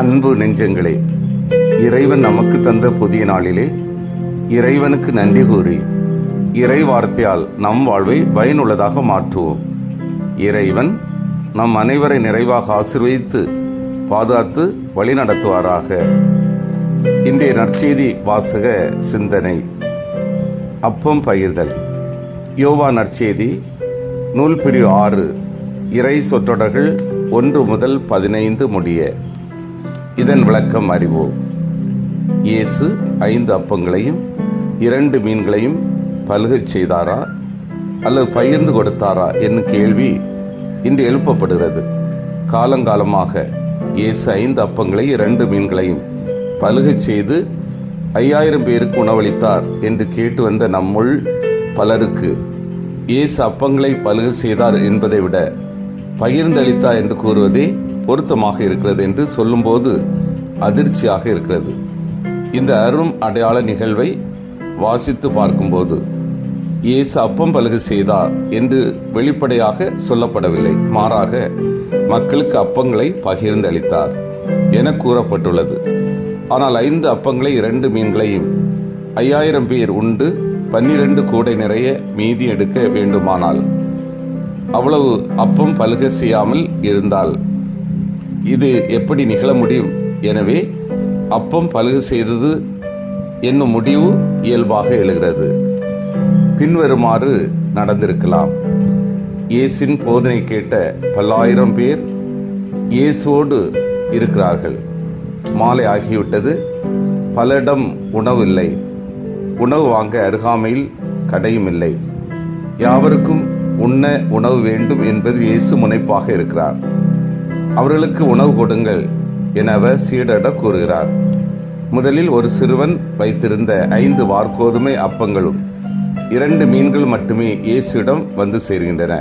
அன்பு நெஞ்சங்களே இறைவன் நமக்கு தந்த புதிய நாளிலே இறைவனுக்கு நன்றி கூறி இறை வார்த்தையால் நம் வாழ்வை பயனுள்ளதாக மாற்றுவோம். இறைவன் நம் அனைவரை நிறைவாக ஆசிர்வதித்து பாதுகாத்து வழிநடத்துவாராக. இன்றைய நற்செய்தி வாசக சிந்தனை அப்பம் பகிர்தல் யோவா நற்செய்தி நூல் பிரிவு ஆறு இறை சொற்றொடர்கள் ஒன்று முதல் பதினைந்து முடிய. இதன் விளக்கம் அறிவோம் இயேசு ஐந்து அப்பங்களையும் இரண்டு மீன்களையும் பல்கச் செய்தாரா? அல்லது பகிர்ந்து கொடுத்தாரா என்னும் கேள்வி இன்று எழுப்பப்படுகிறது. காலங்காலமாக இயேசு ஐந்து அப்பங்களை இரண்டு மீன்களையும் பலுகச் செய்து ஐயாயிரம் பேருக்கு உணவளித்தார் என்று கேட்டு வந்த நம்முள் பலருக்கு இயேசு அப்பங்களை பழுக செய்தார் என்பதை விட பகிர்ந்தளித்தார் என்று கூறுவதே பொருத்தமாக இருக்கிறது என்று சொல்லும்போது அதிர்ச்சியாக இருக்கிறது. இந்த அரும் அடையாள நிகழ்வை வாசித்து பார்க்கும்போது இயேசு அப்பம் பலகு செய்தார் என்று வெளிப்படையாக சொல்லப்படவில்லை. மாறாக மக்களுக்கு அப்பங்களை பகிர்ந்து அளித்தார் என கூறப்பட்டுள்ளது. ஆனால் ஐந்து அப்பங்களை இரண்டு மீன்களையும் ஐயாயிரம் பேர் உண்டு பன்னிரண்டு கூடை நிறைய மீதி எடுக்க வேண்டுமானால் அவ்வளவு அப்பம் பலுக செய்யாமல் இருந்தால் இது எப்படி நிகழ முடியும்? எனவே அப்பம் பலுகு செய்தது என்னும் முடிவு இயல்பாக எழுகிறது. பின்வருமாறு நடந்திருக்கலாம். இயேசின் போதனை கேட்ட பல்லாயிரம் பேர் இயேசுவோடு இருக்கிறார்கள். மாலை ஆகிவிட்டது. பலரிடம் உணவு இல்லை. உணவு வாங்க அருகாமையில் கடையும் இல்லை. யாவருக்கும் உண்ண உணவு வேண்டும் என்பது இயேசு முனைப்பாக இருக்கிறார். அவர்களுக்கு உணவு கொடுங்கள் என அவர் சீடரிடம் கூறுகிறார். முதலில் ஒரு சிறுவன் வைத்திருந்த ஐந்து வார்கோதுமை அப்பங்களும் இரண்டு மீன்கள் மட்டுமே இயேசுவிடம் வந்து சேர்கின்றன.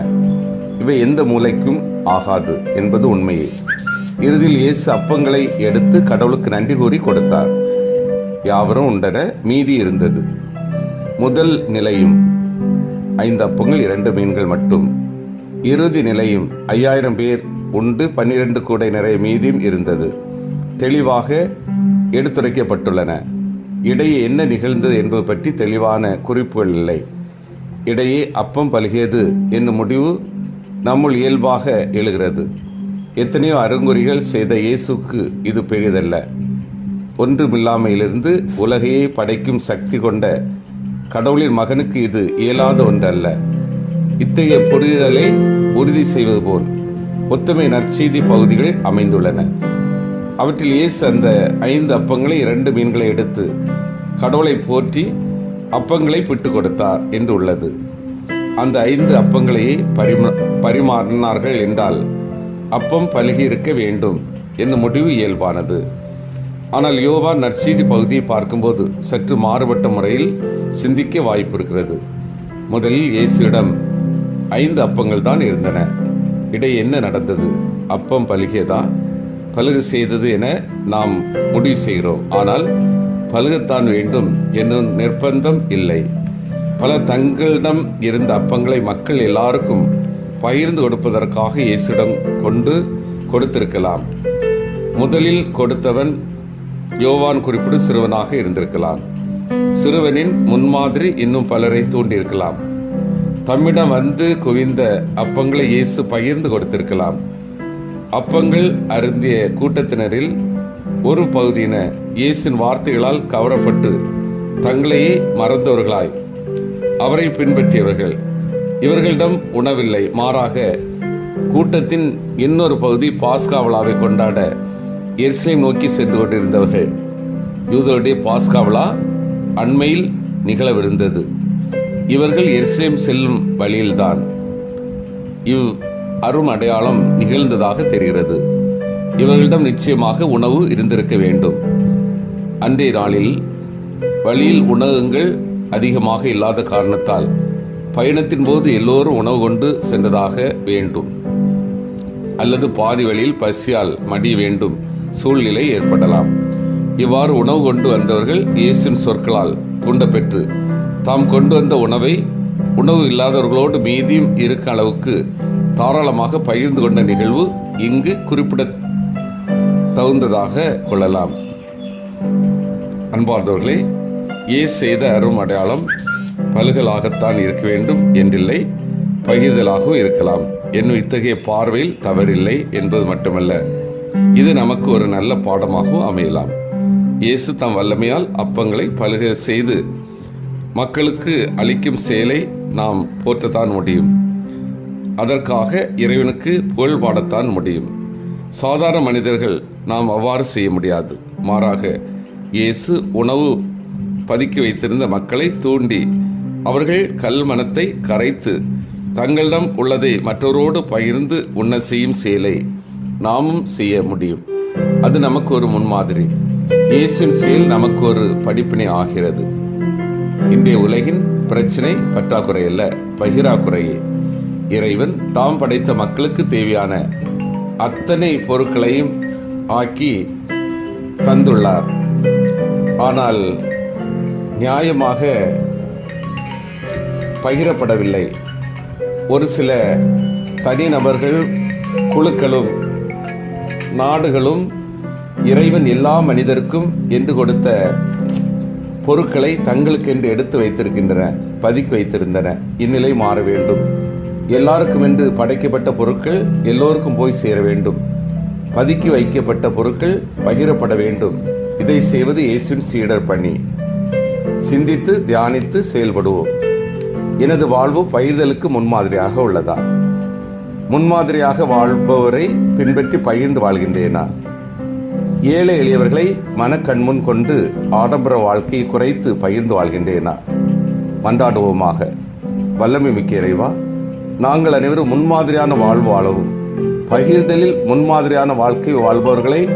இவை எந்த மூலைக்கும் ஆகாது என்பது உண்மையே. இறுதியில் இயேசு அப்பங்களை எடுத்து கடவுளுக்கு நன்றி கூறி கொடுத்தார். யாவரும் உண்டன மீதி இருந்தது. முதல் நிலையும் ஐந்து அப்பங்கள் இரண்டு மீன்கள் மட்டும். இறுதி நிலையும் ஐயாயிரம் பேர் உண்டு. பன்னிரண்டு கூடை நிறைய மீதியும் இருந்தது. தெளிவாக எடுத்துரைக்கப்பட்டுள்ளன. இடையே என்ன நிகழ்ந்தது என்பது பற்றி தெளிவான குறிப்புகள் இல்லை. இடையே அப்பம் பல்கியது என்னும் முடிவு நம்முள் இயல்பாக எழுகிறது. எத்தனையோ அருங்குறிகள் செய்த இயேசுக்கு இது பெரிதல்ல. ஒன்றுமில்லாமையிலிருந்து உலகையே படைக்கும் சக்தி கொண்ட கடவுளின் மகனுக்கு இது இயலாத ஒன்றல்ல. இத்தகைய புரிதலை உறுதி செய்வது போல். ஒத்துமை நற்செய்தி பகுதிகள் அமைந்துள்ளன. அவற்றில் இயேசு அந்த ஐந்து அப்பங்களை இரண்டு மீன்களை எடுத்து கடவுளை போற்றி அப்பங்களை பிட்டு கொடுத்தார் என்று உள்ளது. அந்த ஐந்து அப்பங்களையே பரிமா பரிமாறினார்கள் என்றால் அப்பம் பழகி இருக்க வேண்டும் என்னும் முடிவு இயல்பானது. ஆனால் யோவா நற்செய்தி பகுதியை பார்க்கும்போது சற்று மாறுபட்ட முறையில் சிந்திக்க வாய்ப்பு இருக்கிறது. முதலில் இயேசுவிடம் ஐந்து அப்பங்கள் தான் இருந்தன. இடை என்ன நடந்தது? அப்பம் பலுகியதா? பலுகு செய்தது என நாம் முடிவு செய்கிறோம். ஆனால் பலுகத்தான் வேண்டும் என்னும் நிர்பந்தம் இல்லை. பல தங்களிடம் இருந்த அப்பங்களை மக்கள் எல்லாருக்கும் பகிர்ந்து கொடுப்பதற்காக இயேசுடன் கொண்டு கொடுத்திருக்கலாம். முதலில் கொடுத்தவன் யோவான் குறிப்பிடும் சிறுவனாக இருந்திருக்கலாம். சிறுவனின் முன்மாதிரி இன்னும் பலரை தூண்டியிருக்கலாம். தம்மிடம் வந்து குவிந்த அப்பங்களை இயேசு பகிர்ந்து கொடுத்திருக்கலாம். அப்பங்கள் அருந்திய கூட்டத்தினரில் ஒரு பகுதியினர் இயேசின் வார்த்தைகளால் கவரப்பட்டு தங்களையே மறந்தவர்களாய். அவரை பின்பற்றியவர்கள் இவர்களிடம் உணவில்லை மாறாக கூட்டத்தின் இன்னொரு பகுதி பாஸ்கா விழாவை கொண்டாட எருசலேம் நோக்கி சென்று கொண்டிருந்தவர்கள். யூதருடைய பாஸ்கா விழா அண்மையில் நிகழவிருந்தது. இவர்கள் எருசலேம் செல்லும் வழியில்தான். இவ் அரும் அடையாளம் நிகழ்ந்ததாக தெரிகிறது. இவர்களிடம் நிச்சயமாக உணவு இருந்திருக்க வேண்டும். அன்றைய நாளில் வழியில் உணவகங்கள் அதிகமாக இல்லாத காரணத்தால் பயணத்தின் போது எல்லோரும் உணவு கொண்டு சென்றதாக வேண்டும். அல்லது பாதி வழியில் பசியால் மடிய வேண்டும் சூழ்நிலை ஏற்படலாம். இவ்வாறு உணவு கொண்டு வந்தவர்கள் இயேசின் சொற்களால் தூண்டப்பெற்று தாம் கொண்டு வந்த உணவை உணவு இல்லாதவர்களோடு மீதியும் இருக்க அளவுக்கு தாராளமாக பகிர்ந்து கொண்ட நிகழ்வு இங்கு குறிப்பிட தகுந்ததாக கொள்ளலாம். அன்பார்ந்தவர்களே ஏ செய்த அரும் அடையாளம் பல்கலாகத்தான் இருக்க வேண்டும் என்றில்லை பகிர்தலாகவும் இருக்கலாம். என்னும் இத்தகைய பார்வையில் தவறில்லை என்பது மட்டுமல்ல இது நமக்கு ஒரு நல்ல பாடமாகவும் அமையலாம். இயேசு தம் வல்லமையால் அப்பங்களை பலுக செய்து மக்களுக்கு அளிக்கும் செயலை நாம் போற்றத்தான் முடியும். அதற்காக இறைவனுக்கு புகழ் பாடத்தான் முடியும். சாதாரண மனிதர்கள் நாம் அவ்வாறு செய்ய முடியாது. மாறாக இயேசு உணவு பதுக்கி வைத்திருந்த மக்களை தூண்டி அவர்கள் கல் மனத்தை கரைத்து தங்களிடம் உள்ளதை மற்றவரோடு பகிர்ந்து உண்ண செய்யும் செயலை நாமும் செய்ய முடியும். அது நமக்கு ஒரு முன்மாதிரி. இயேசுவின் செயல் நமக்கு ஒரு படிப்பினை ஆகிறது. இன்றைய உலகின் பிரச்சனை பற்றாக்குறை அல்ல பகிராக்குறையே. இறைவன் தாம் படைத்த மக்களுக்கு தேவையான அத்தனை பொருட்களையும் ஆக்கி தந்துள்ளார். ஆனால் நியாயமாக பகிரப்படவில்லை. ஒரு சில தனிநபர்கள் குழுக்களும் நாடுகளும் இறைவன் எல்லா மனிதருக்கும் என்று கொடுத்த பொருட்களை தங்களுக்கென்று எடுத்து வைத்திருக்கின்றன பதுக்கி வைத்திருந்தன. இந்நிலை மாற வேண்டும். எல்லாருக்கும் என்று படைக்கப்பட்ட பொருட்கள் எல்லோருக்கும் போய் சேர வேண்டும். பதுக்கி வைக்கப்பட்ட பொருட்கள் பகிரப்பட வேண்டும். இதை செய்வது இயேசுவின் சீடர் பணி. சிந்தித்து தியானித்து செயல்படுவோம். எனது வாழ்வு பகிர்தலுக்கு முன்மாதிரியாக உள்ளதா? முன்மாதிரியாக வாழ்பவரை பின்பற்றி பகிர்ந்து வாழ்கின்றேனா? ஏழை எளியவர்களை மனக்கண்முன் கொண்டு ஆடம்பர வாழ்க்கையை குறைத்து பகிர்ந்து வாழ்கின்றேனா? மன்றாடுவோமாக. வல்லமை மிக்க இறைவா நாங்கள் அனைவரும் முன்மாதிரியான வாழ்வு வாழவும் பகிர்தலில் முன்மாதிரியான வாழ்க்கை வாழ்பவர்களை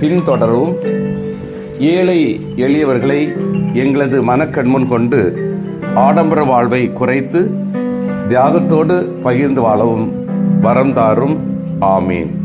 பின்தொடரவும் ஏழை எளியவர்களை எங்களது மனக்கண்முன் கொண்டு ஆடம்பர வாழ்வை குறைத்து தியாகத்தோடு பகிர்ந்து வாழவும் வரம் தாரும். ஆமீன்.